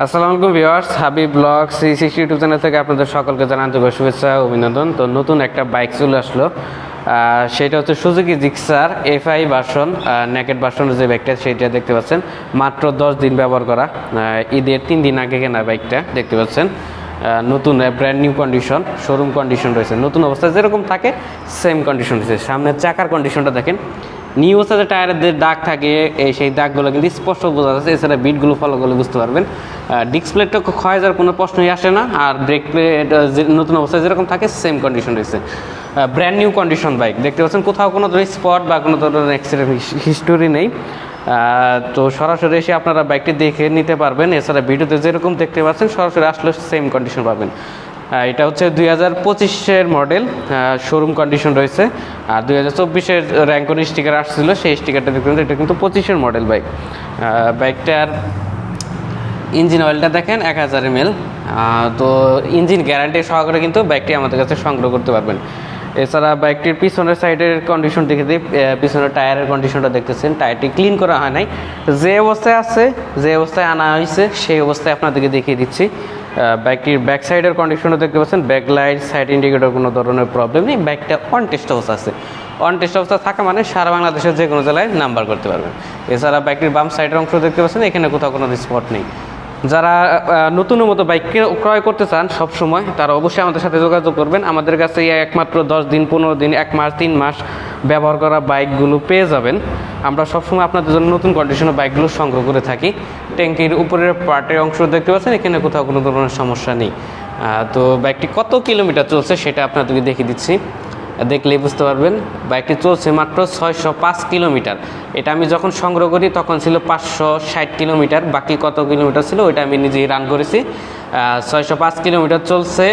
আসসালামু আলাইকুম viewers, Habib blog C sixty YouTube channel থেকে আপনাদের সকলকে জানান শুভেচ্ছা অভিনন্দন। তো নতুন একটা বাইক চলে আসলো। সেটা হচ্ছে Suzuki Gixxer F I version naked ভার্সনের যে বাইকটা, সেইটা দেখতে পাচ্ছেন। মাত্র দশ দিন ব্যবহার করা ঈদের তিন দিন আগে কেনা বাইকটা, দেখতে পাচ্ছেন। নতুন brand new condition showroom condition রয়েছে। নতুন অবস্থায় যেরকম থাকে সেম কন্ডিশন রয়েছে। সামনের চাকার কন্ডিশনটা দেখেন। নিউ যে টায়ারের দাগ থাকে সেই দাগগুলো কিন্তু স্পষ্ট বোঝা যাচ্ছে। এছাড়া বিটগুলো ফলো করলে বুঝতে পারবেন। ডিসপ্লেটা ক্ষয় যাওয়ার কোনো প্রশ্নই আসে না, আর ব্রেক প্লেট নতুন অবস্থায় যেরকম থাকে সেম কন্ডিশন রয়েছে। ব্র্যান্ড নিউ কন্ডিশন বাইক দেখতে পাচ্ছেন, কোথাও কোনো ধরনের স্পট বা কোনো ধরনের অ্যাক্সিডেন্ট হিস্টোরি নেই। তো সরাসরি এসে আপনারা বাইকটি দেখে নিতে পারবেন। এছাড়া ভিডিওতে যেরকম দেখতে পাচ্ছেন, সরাসরি আসলে সেম কন্ডিশন পাবেন। এটা হচ্ছে দুই হাজার পঁচিশের মডেল শোরুম কন্ডিশন রয়েছে। আর দুই হাজার চব্বিশের র্যাঙ্কন স্টিকার আসছিল, সেই স্টিকারটা দেখবেন এটা কিন্তু পঁচিশের মডেল বাইক বাইকটার ইঞ্জিন অয়েলটা দেখেন, এক হাজার এম তো ইঞ্জিন গ্যারান্টি সহকারে কিন্তু বাইকটি আমাদের কাছে সংগ্রহ করতে পারবেন। এছাড়া বাইকটির পিছনের সাইডের কন্ডিশন দেখে দিই পিছনের টায়ারের কন্ডিশনটা দেখতেছেন। টায়ারটি ক্লিন করা হয় নাই। যে অবস্থায় আছে, যে অবস্থায় আনা হয়েছে, সেই অবস্থায় আপনাদেরকে দেখিয়ে দিচ্ছি। বাইকটির ব্যাক সাইডের কন্ডিশনও দেখতে পাচ্ছেন। ব্যাক লাইট সাইড ইন্ডিকেটর কোনো ধরনের প্রবলেম নেই। বাইকটা অন টেস্ট অবস্থা আছে। অন টেস্ট অবস্থা থাকা মানে সারা বাংলাদেশের যে কোনো জেলায় নাম্বার করতে পারবেন। এছাড়া বাইকটির বাম সাইডের অংশ দেখতে পাচ্ছেন। এখানে কোথাও কোনো স্পট নেই। যারা আহ, নতুনের মতো বাইক ক্রয় করতে চান সব সময় তারা অবশ্যই আমাদের সাথে যোগাযোগ করবেন। আমাদের কাছে একমাত্র দশ দিন পনেরো দিন এক মাস তিন মাস ব্যবহার করা বাইকগুলো পেয়ে যাবেন। আমরা সবসময় আপনাদের জন্য নতুন কন্ডিশনের বাইকগুলো সংগ্রহ করে থাকি। ট্যাঙ্কির উপরের পার্টের অংশ দেখতে পাচ্ছেন এখানে কোথাও কোনো ধরনের সমস্যা নেই। তো বাইকটি কত কিলোমিটার চলছে সেটা আপনাদেরকে দেখিয়ে দিচ্ছি। দেখলেই বুঝতে পারবেন, বাইকটি চলছে মাত্র ছয়শো পাঁচ কিলোমিটার। এটা আমি যখন সংগ্রহ করি, তখন ছিল পাঁচশো ষাট কিলোমিটার, বাকি কত কিলোমিটার ছিল, ওইটা আমি নিজেই রান করেছি। ছয়শো পাঁচ কিলোমিটার চলছে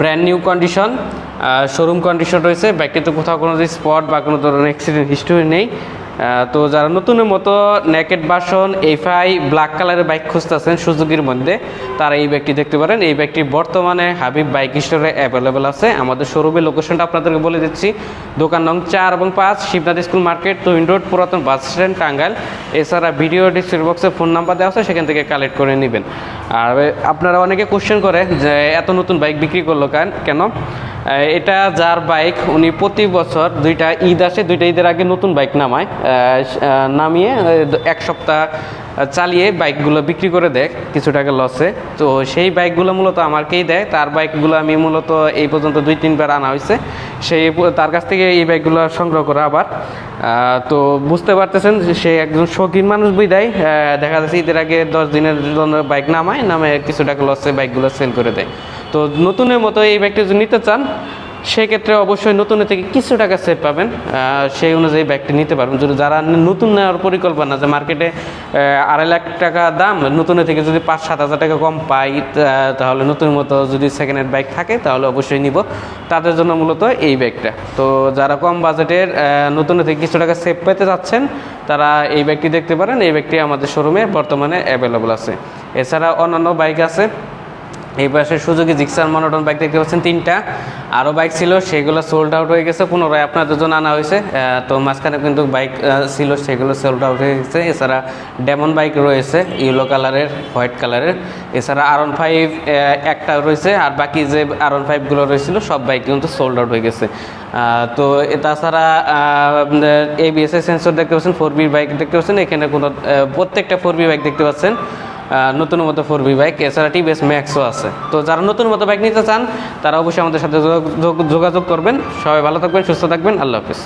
brand new condition showroom condition রয়েছে। বাইকটিতে কোথাও কোনো স্পট বা কোনো ধরনের অ্যাক্সিডেন্ট হিস্টোরি নেই। তো যারা নতুনের মতো নেকেট বাসন এফআই ব্ল্যাক কালারের বাইক খুঁজতেছেন সুযোগের মধ্যে, তারা এই ব্যাগটি দেখতে পারেন। এই ব্যাগটি বর্তমানে হাবিব বাইক স্টোরে অ্যাভেলেবেল আছে। আমাদের শোরুমের লোকেশনটা আপনাদেরকে বলে দিচ্ছি। দোকান নং চার এবং পাঁচ, শিবনাথ স্কুল মার্কেট তুইন রোড, পুরাতন বাস স্ট্যান্ড, টাঙ্গাইল। এছাড়া ভিডিও ডিসক্রিপশন বক্সে ফোন নাম্বার দেওয়া আছে, সেখান থেকে কালেক্ট করে নেবেন। আর আপনারা অনেকে কোশ্চেন করে যে, এত নতুন বাইক বিক্রি করল কেন? এটা যার বাইক উনি প্রতি বছর দুইটা ঈদ আসে দুইটা ঈদের আগে নতুন বাইক নামায়। নামিয়ে এক সপ্তাহ চালিয়ে বাইকগুলো বিক্রি করে দেয় কিছু টাকা লসে তো সেই বাইকগুলো মূলত আমাকেই দেয়। তার বাইকগুলো আমি মূলত এই পর্যন্ত দুই তিনবার আনা হয়েছে। সেই তার কাছ থেকে এই বাইকগুলো সংগ্রহ করা আবার। তো বুঝতে পারতেছেন সে একজন শৌখিন মানুষ বিদায়। আহ, দেখা যাচ্ছে ঈদের আগে দশ দিনের জন্য বাইক নামায় নামে কিছু টাকা লসে বাইকগুলো সেল করে দেয়। তো নতুনের মতো এই বাইকটা যদি নিতে চান সেক্ষেত্রে অবশ্যই নতুনের থেকে কিছু টাকা সেভ পাবেন। সেই অনুযায়ী ব্যাগটি নিতে পারবেন। যদি যারা নতুন নেওয়ার পরিকল্পনা যে মার্কেটে আড়াই লাখ টাকা দাম নতুনের থেকে যদি পাঁচ সাত হাজার টাকা কম পাই তাহলে নতুন মতো যদি সেকেন্ড হ্যান্ড বাইক থাকে তাহলে অবশ্যই নিব। তাদের জন্য মূলত এই ব্যাগটা তো যারা কম বাজেটের আহ, নতুনের থেকে কিছু টাকা সেভ পেতে যাচ্ছেন তারা এই ব্যাগটি দেখতে পারেন। এই ব্যাগটি আমাদের শোরুমে বর্তমানে অ্যাভেলেবল আছে। এছাড়া অন্যান্য বাইক আছে। এই পাশে সুযোগে জিক্সার মনোটন বাইক দেখতে পাচ্ছেন, তিনটা। আরও বাইক ছিল, সেগুলো সোল্ড আউট হয়ে গেছে, পুনরায় আপনাদের জন্য আনা হয়েছে। তো মাঝখানে কিন্তু বাইক ছিল, সেগুলো সোল্ড আউট হয়ে গেছে। এছাড়া ডেমন বাইক রয়েছে ইয়েলো কালারের হোয়াইট কালারের এছাড়া আরন ফাইভ একটা রয়েছে, আর বাকি যে আরন ফাইভগুলো রয়েছিল, সব বাইক কিন্তু সোল্ড আউট হয়ে গেছে। তো তাছাড়া এবিএস সেন্সর দেখতে পাচ্ছেন ফোর বি বাইক দেখতে পাচ্ছেন। এখানে কোনো প্রত্যেকটা ফোর বি বাইক দেখতে পাচ্ছেন। নতুন মতো ফোর বি বাইক এছাড়া টিভিএস ম্যাক্সও আছে। তো যারা নতুন মতো বাইক নিতে চান, তারা অবশ্যই আমাদের সাথে যোগাযোগ করবেন। সবাই ভালো থাকবেন, সুস্থ থাকবেন। আল্লাহ হাফিজ।